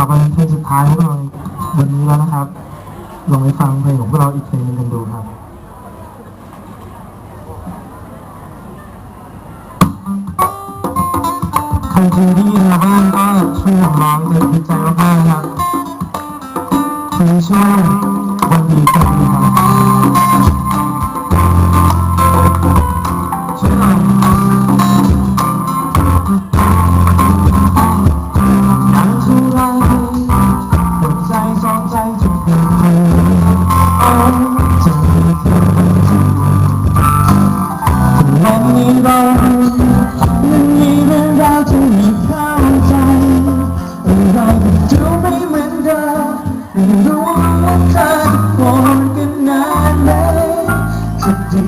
ต่อไปเพลงสุดท้ายของเราวันนี้แล้วนะครับ ลองไปฟังเพลงของพวกเราอีกเพลงหนึงกันดูครับใครเคยได้ยินมาบ้างก็ช่วยร้องเลยดีใจมากๆนะครับคือชื่อวันดีกัน มีเรามันมีเรื่องราวที่ไม่เข้าใจอะไรก็ดูไม่เหมือนเดิมไม่รู้ว่าเธอโกรธกันนานไหมจะด้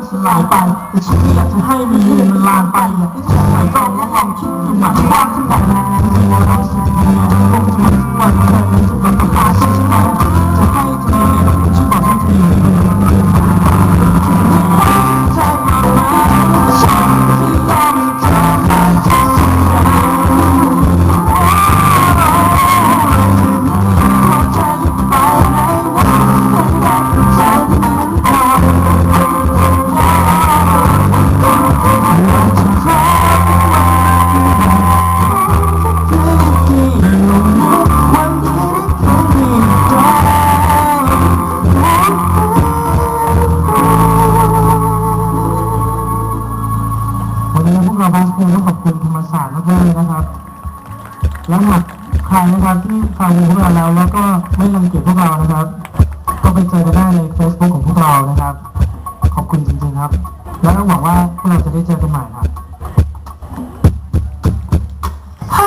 ๆที่มันเริ่มสลายไปแต่ฉันไม่อยากจะให้มีเลือนมันลามไปอยากให้ฉันหายลองและลองคิดดูหนักมากขึ้นไปนะมีว่าเราสุดดีค งต้องขอบคุณธรรมศาสตร์มากๆเลยนะครับ แล้วหากใครนะครับที่ฟังพวกเราแล้วแล้วก็ไม่รังเกียจพวกเรานะครับ ก็ไปเจอกันได้ใน Facebook ของพวกเรานะครับ ขอบคุณจริงๆครับ แล้วก็หวังว่าพวกเราจะได้เจอกันใหม่ครับให้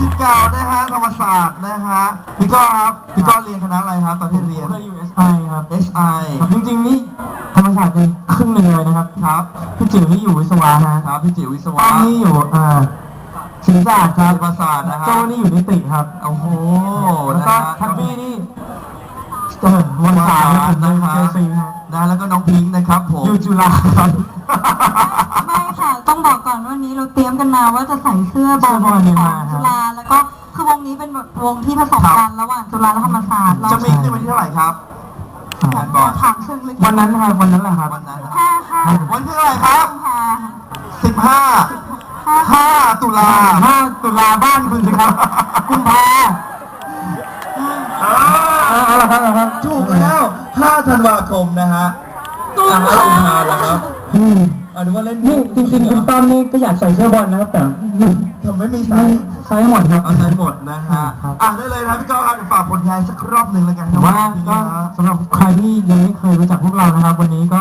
สิบเก้านะฮะธรรมศาสตร์นะฮะพี่ก้อครับพี่ก้อเรียนคณะอะไรครับตอนที่เรียนเคยอยู่ SI ครับ SI ครับจริงๆนี่ธรรมศาสตร์เป็นครึ่งหนึ่งเลยนะครับครับพี่จิ๋วนี่อยู่วิศวะฮะครับพี่จิ๋ววิศป้วะอมนี่อยู่อ่าศิลปศาสตร์ครับศิลปศาสตร์นะฮะโจนี่อยู่นิติครับโอ้โหแล้วนะก็ฮะแฮปปี้นี่เออวันสามครับผมนะเจฮะซีฮะนะแล้วก็น้องพิงค์นะครับผมอยู่จุฬาครับ นว่าวันนี้เราเตรียมกันมาว่าจะใส่เสื้อบอลเสื้อบอลเนี่ยขมาองครับจุฬาแล้วก็คือวงนี้เป็นวงที่ผสมกันระหว่างจุฬาและธรรมศาสตร์เราจะมีขึ้นวันที่เท่าไหร่ครับครับก่อนถามเชิงลึกวันนั้นนะครับวันนั้นแหละครับวันนั้นห้าห้าวันที่เท่าไหร่ครับห้าสิบห้าห้าห้าตุลาห้าตุลาบ้านคุณสิครับกุมภาเอาเอาละครับเอาละครับถูกแล้วห้าธันวาคมนะฮะตัวอ่าห้ากุมภาเหรอครับ อืมอ่าดูว่าเล่นนี่จริงๆคุณต้อมนี่ก็อยากใส่เสื้อบอลนะครับแต่ทำไม่มีไซไม่ส์ใส่หมดครับเอาไซส์หมดนะฮะครับอะได้เลยนะพี่ก้องครับเดี๋ยวฝากผลงานสักรอบหนึ่งแล้วกันแต่ว่าก็สำหรับใครที่ยังไม่เคยรู้จักพวกเรานะครับ วันนี้ก็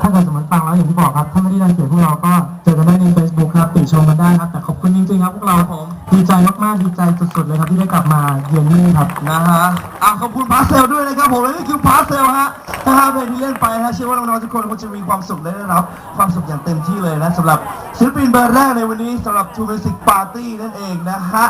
ถ้าเกิดสมมติฟังแล้วอย่างที่บอกครับถ้าไม่ได้รังเกียจพวกเราก็เจอกันได้ใน Facebook ครับติชมกันได้ครับแต่ขอบคุณจริงๆครับพวกเราผมดีใจมากๆดีใจสุดๆเลยครับที่ได้กลับมาเยือนนี่ครับนะฮะ อะขอบคุณพาสเซลด้วยนะครับผมและนี่คือพาสเซลฮะถ้าหาเพลงที่เล่นไปนะเชื่อว่าน้องๆทุกคนคงจะมีความสุขและได้รับความสุขอย่างเต็มที่เลยนะสำหรับศิลปินเบอร์แรกในวันนี้สำหรับ Two Music Party นั่นเองนะฮะ